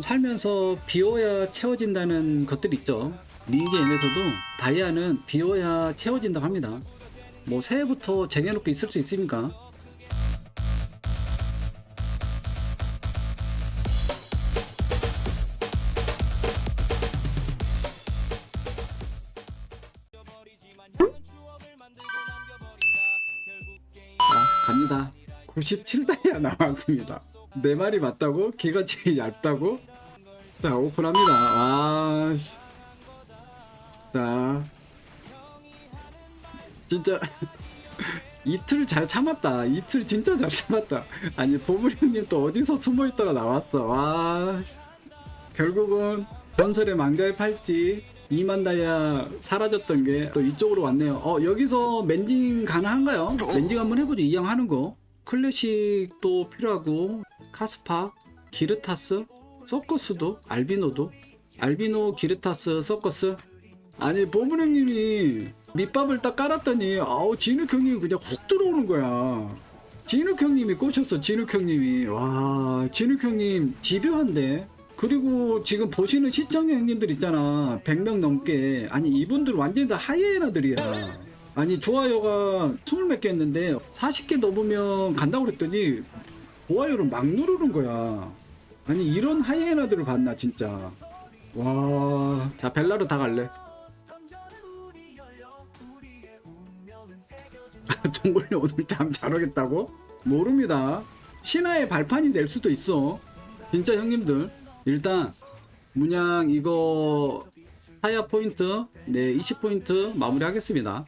살면서 비워야 채워진다는 것들이 있죠. 닌자인에서도 다이아는 비워야 채워진다고 합니다. 뭐 새해부터 쟁여놓고 있을 수 있습니까? 아, 갑니다. 97다이아 나왔습니다. 내 말이 맞다고? 기가 제일 얇다고? 자, 오픈합니다. 와, 씨. 자. 진짜. 이틀 잘 참았다. 이틀 진짜 잘 참았다. 아니, 보물 형님 또 어디서 숨어 있다가 나왔어. 와, 씨. 결국은 전설의 망자의 팔찌 2만 다이아 사라졌던 게 또 이쪽으로 왔네요. 어, 여기서 멘징 가능한가요? 멘징 한번 해보죠. 이양 하는 거. 클래식도 필요하고, 카스파, 기르타스, 서커스도, 알비노도, 알비노, 기르타스, 서커스. 아니, 보문형님이 밑밥을 딱 깔았더니, 아우, 진욱 형님이 그냥 훅 들어오는 거야. 진욱 형님이 꼬셨어, 진욱 형님이. 와, 진욱 형님 집요한데? 그리고 지금 보시는 시청자 형님들 있잖아. 100명 넘게. 아니, 이분들 완전히 다 하이에나들이야. 아니, 좋아요가 20몇 개 했는데, 40개 넘으면 간다고 그랬더니, 좋아요를 막 누르는 거야. 아니, 이런 하이에나들을 봤나, 진짜. 와, 자, 벨라로 다 갈래. 정글이 오늘 잠 잘 오겠다고? 모릅니다. 신화의 발판이 될 수도 있어. 진짜 형님들. 일단, 문양 이거 타이어 포인트, 네, 20포인트 마무리 하겠습니다.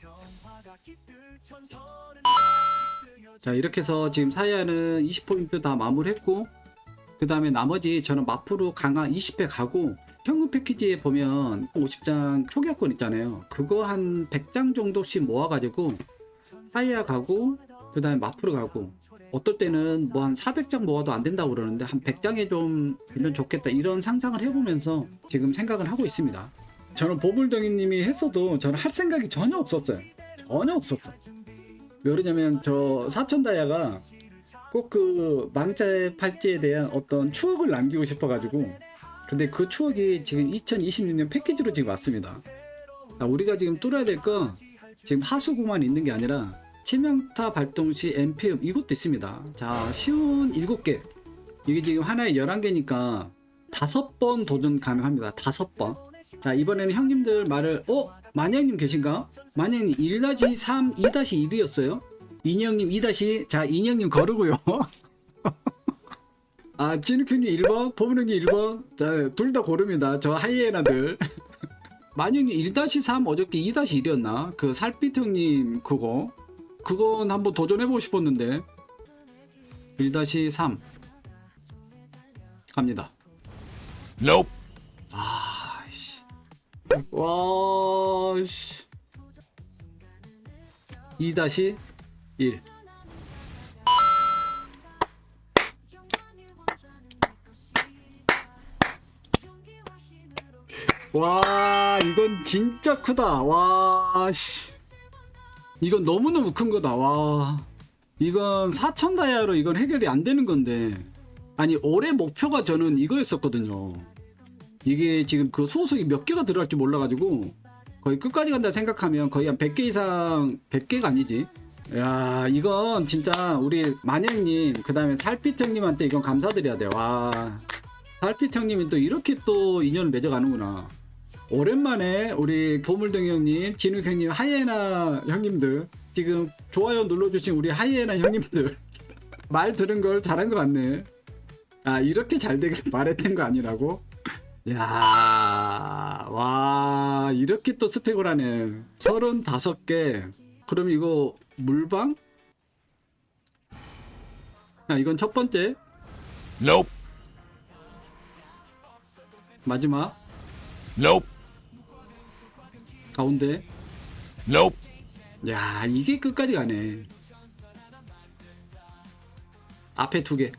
자, 이렇게 해서 지금 사이아는 20포인트 다 마무리했고, 그 다음에 나머지 저는 마프로 강화 20회 가고, 현금 패키지에 보면 50장 초기화권 있잖아요. 그거 한 100장 정도씩 모아가지고, 사이아 가고, 그 다음에 마프로 가고, 어떨 때는 뭐 한 400장 모아도 안 된다고 그러는데, 한 100장에 좀 이런 좋겠다. 이런 상상을 해보면서 지금 생각을 하고 있습니다. 저는 보물덩이님이 했어도 저는 할 생각이 전혀 없었어요. 전혀 없었어. 왜 그러냐면 저 사천 다이아가 꼭 그 망자의 팔찌에 대한 어떤 추억을 남기고 싶어가지고 근데 그 추억이 지금 2026년 패키지로 지금 왔습니다. 아, 우리가 지금 뚫어야 될 건 지금 하수구만 있는 게 아니라 치명타 발동 시 MP음 이것도 있습니다. 자 쉬운 7개 이게 지금 하나에 11개니까 다섯 번 도전 가능합니다. 다섯 번. 자 이번에는 형님들 말을 어? 만영님 계신가? 만영님 1-3, 2-1이었어요? 인형님 2- 자 인형님 거르고요. 아 진욱형님 1번, 보문형님 1번. 자둘 다 고릅니다. 저 하이에나들. 만영님 1-3 어저께 2-1이었나? 그 살빛 형님 그거. 그건 한번 도전해보고 싶었는데 1-3 갑니다. Nope. 와, 씨. 2-1. 와, 이건 진짜 크다. 와, 씨. 이건 너무너무 큰 거다. 와. 이건 4천 다이아로 이건 해결이 안 되는 건데. 아니, 올해 목표가 저는 이거였었거든요. 이게 지금 그 수호석이 몇 개가 들어갈지 몰라가지고 거의 끝까지 간다 생각하면 거의 한 100개 이상 100개가 아니지. 야 이건 진짜 우리 만영님 그 다음에 살빛 형님한테 이건 감사드려야 돼와. 살빛 형님이 또 이렇게 또 인연을 맺어가는구나. 오랜만에 우리 보물덩이 형님 진욱 형님 하이에나 형님들 지금 좋아요 눌러주신 우리 하이에나 형님들. 말 들은 걸 잘한 것 같네. 아 이렇게 잘 되길 바랬던 거 아니라고 야, 와, 이렇게 또 스펙을 하네. 35개. 그럼 이거 물방? 야, 이건 첫 번째. Nope. 마지막. Nope. 가운데. Nope. 야, 이게 끝까지 가네. 앞에 두 개.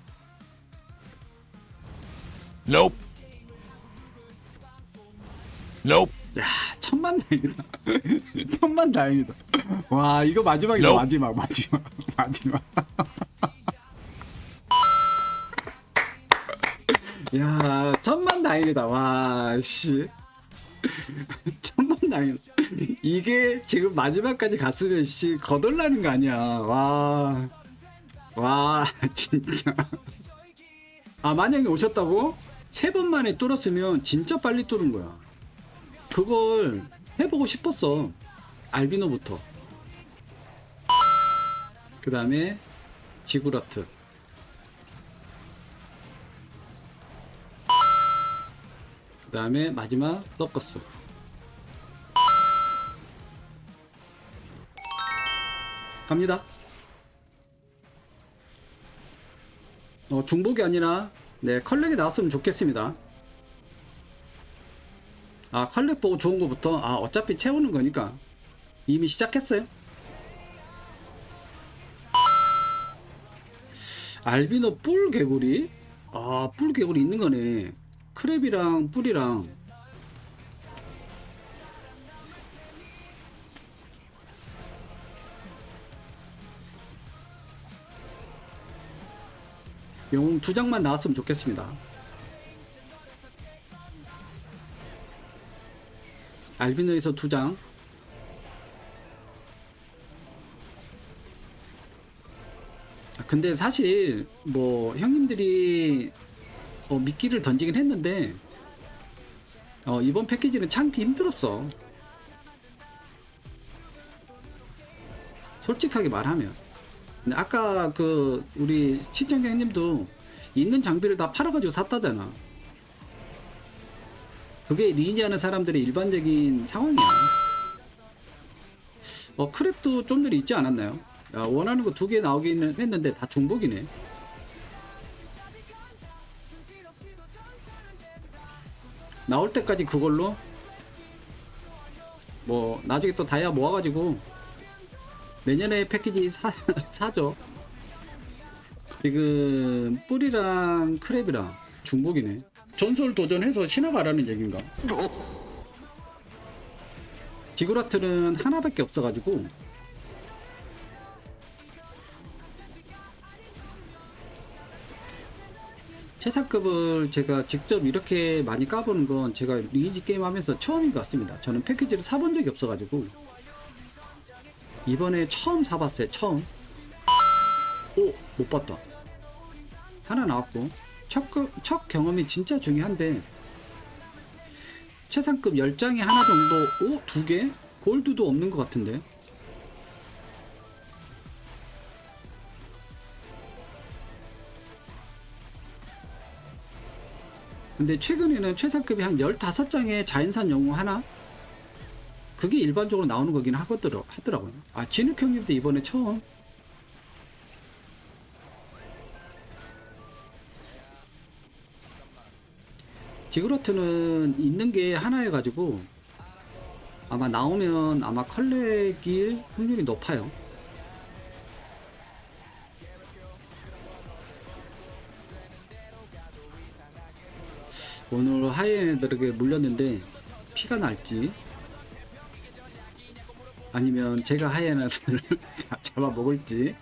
Nope. Nope. 야, 천만 다행이다. 천만 다행이다. 와, 이거 마지막이다. Nope. 마지막, 마지막, 마지막. 야, 천만 다행이다. 와, 씨. 천만 다행이다. 이게 지금 마지막까지 갔으면, 씨, 거덜나는 거 아니야. 와. 와, 진짜. 아, 만약에 오셨다고? 세 번 만에 뚫었으면 진짜 빨리 뚫은 거야. 그걸 해보고 싶었어. 알비노부터. 그 다음에 지구라트. 그 다음에 마지막 서커스. 갑니다. 어, 중복이 아니라 네 컬렉이 나왔으면 좋겠습니다. 아 컬렉 보고 좋은 거부터 아 어차피 채우는 거니까 이미 시작했어요. 알비노 뿔 개구리 아 뿔 개구리 있는 거네. 크랩이랑 뿔이랑 영웅 두 장만 나왔으면 좋겠습니다. 알비노에서 두 장. 아, 근데 사실 뭐 형님들이 어, 미끼를 던지긴 했는데 어, 이번 패키지는 참기 힘들었어. 솔직하게 말하면. 아까 그 우리 시청자 형님도 있는 장비를 다 팔아가지고 샀다잖아. 그게 리니지하는 사람들의 일반적인 상황이야. 어 크랩도 좀 전에 있지 않았나요? 야, 원하는 거 두 개 나오긴 했는데 다 중복이네. 나올 때까지 그걸로 뭐 나중에 또 다이아 모아가지고 내년에 패키지 사, 사죠. 지금 뿔이랑 크랩이랑 중복이네. 전설 도전해서 신화 가라는 얘기인가? 지구라트는 하나밖에 없어가지고 최상급을 제가 직접 이렇게 많이 까보는 건 제가 리니지 게임 하면서 처음인 것 같습니다. 저는 패키지를 사본 적이 없어가지고 이번에 처음 사봤어요. 처음. 오, 못 봤다. 하나 나왔고 첫, 그- 첫 경험이 진짜 중요한데 최상급 10장에 하나 정도 오? 두 개? 골드도 없는 것 같은데 근데 최근에는 최상급이 한 15장에 자연산 영웅 하나? 그게 일반적으로 나오는 거긴 하더라고요. 아, 진욱 형님도 이번에 처음? 지그러트는 있는 게 하나여 가지고 아마 나오면 아마 컬렉일 확률이 높아요. 오늘 하이에너들에게 물렸는데 피가 날지 아니면 제가 하이에너를 잡아 먹을지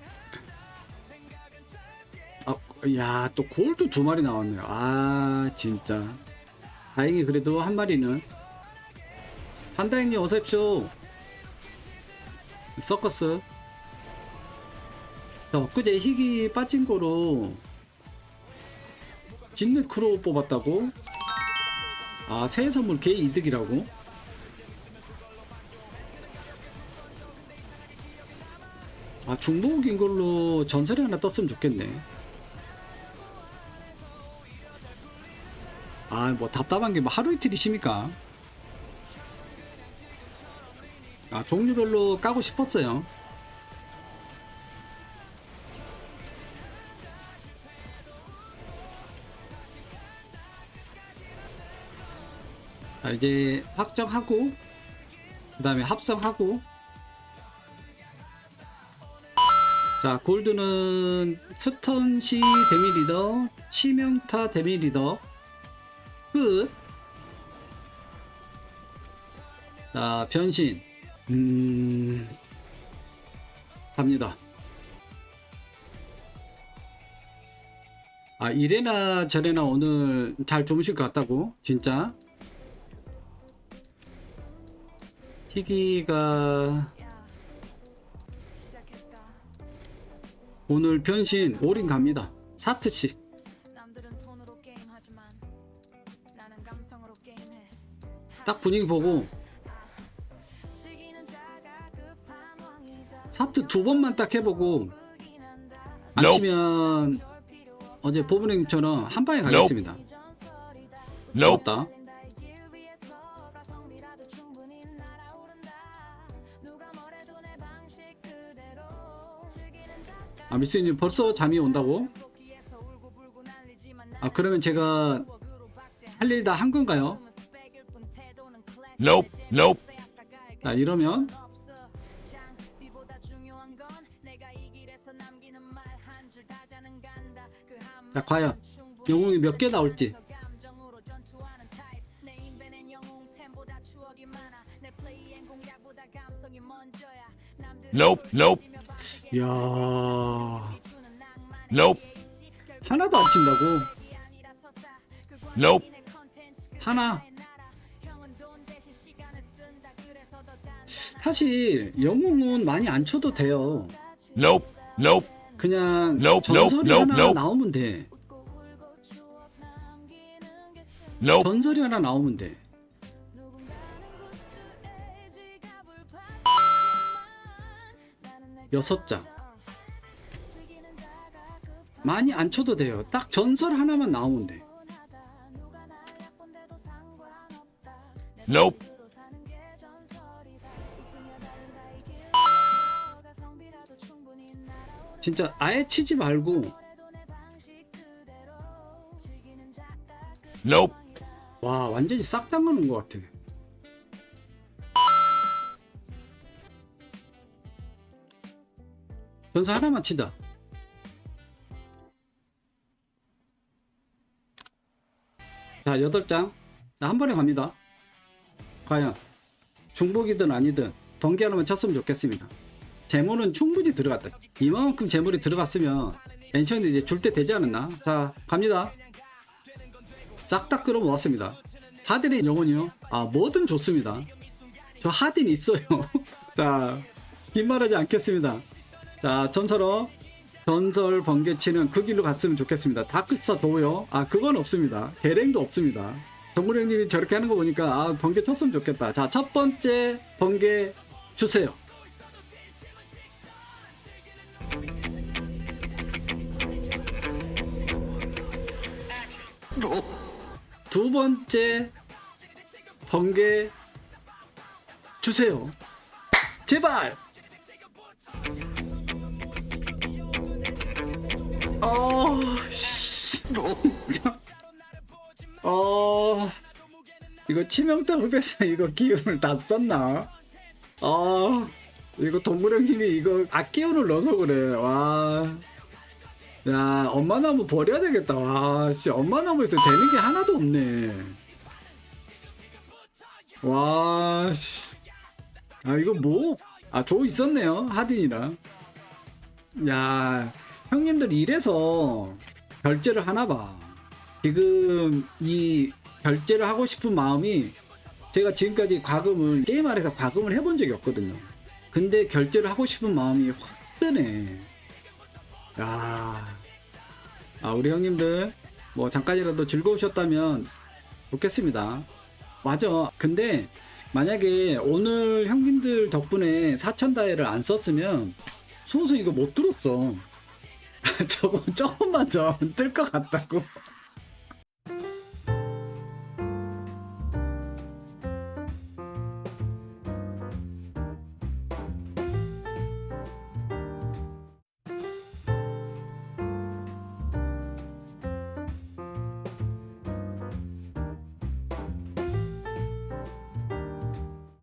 아, 야, 또 골드 두 마리 나왔네요. 아, 진짜. 다행히 그래도 한 마리는. 한다행님 어서오십시오. 서커스. 자, 엊그제 희귀 빠진 거로 진느 크로우 뽑았다고? 아, 새해 선물 개 이득이라고? 아, 중복인 걸로 전설이 하나 떴으면 좋겠네. 아, 뭐 답답한 게 뭐 하루 이틀이십니까? 아, 종류별로 까고 싶었어요. 자, 이제 확정하고, 그 다음에 합성하고, 자, 골드는 스턴시 데미리더, 치명타 데미리더, 끝. 자, 변신. 음, 갑니다. 아 이래나 저래나 오늘 잘 주무실 것 같다고 진짜 희기가. 오늘 변신 올인 갑니다 사트씨 딱 분위기 보고. 사트 두 번만 딱 해보고. 안. 치면 어제 보브님처럼 한 방에 가겠습니다 작가 아 미스님 벌써 잠이 온다고? 아 그러면 제가 할 일 다 한 건가요? Nope. Nope. 자 이러면 자 과연 영웅이 몇 개 나올지 Nope. Nope. 이야 Nope. 하나도 안 친다고 Nope. 하나 사실 영웅은 많이 안 쳐도 돼요 Nope. Nope. 그냥 Nope, 전설이 nope, nope, 하나 nope. 나오면 돼 Nope. 전설이 하나 나오면 돼 여섯 장 많이 안 쳐도 돼요 딱 전설 하나만 나오면 돼 Nope. 진짜 아예 치지 말고 Nope. 와 완전히 싹 담그는 것 같아. 전설 하나만 치자 자 여덟 장한 번에 갑니다. 과연 중복이든 아니든 번개 하나만 쳤으면 좋겠습니다 재물은 충분히 들어갔다 이만큼 재물이 들어갔으면 엔션이 이제 줄 때 되지 않았나 자 갑니다 싹 다 끌어 모았습니다. 하딘의 영혼이요? 아, 뭐든 좋습니다. 저 하딘 있어요. 자, 긴 말하지 않겠습니다. 자, 전설어. 전설 번개치는 그 길로 갔으면 좋겠습니다. 다크스타 도요? 아, 그건 없습니다. 대랭도 없습니다. 정글 형님이 저렇게 하는 거 보니까, 아, 번개 쳤으면 좋겠다. 자, 첫 번째 번개 주세요. 두 번째 번개 주세요. 제발. 어, 씨. 어, 이거 치명타 흡에서 이거 기운을 다 썼나? 어, 이거 동물형님이 이거 악기운을 넣어서 그래. 와. 야, 엄마 나무 버려야 되겠다. 와, 씨, 엄마 나무에서 되는 게 하나도 없네. 와, 씨. 아, 이거 뭐? 아, 조 있었네요. 하딘이랑. 야, 형님들 이래서 결제를 하나 봐. 지금 이 결제를 하고 싶은 마음이 제가 지금까지 과금을, 게임 안에서 과금을 해본 적이 없거든요. 근데 결제를 하고 싶은 마음이 확 뜨네. 야, 아 우리 형님들 뭐 잠깐이라도 즐거우셨다면 좋겠습니다. 맞아. 근데 만약에 오늘 형님들 덕분에 4천 다이를 안 썼으면 소소 이거 못 들었어. 저거 조금만 더 뜰 것 같다고.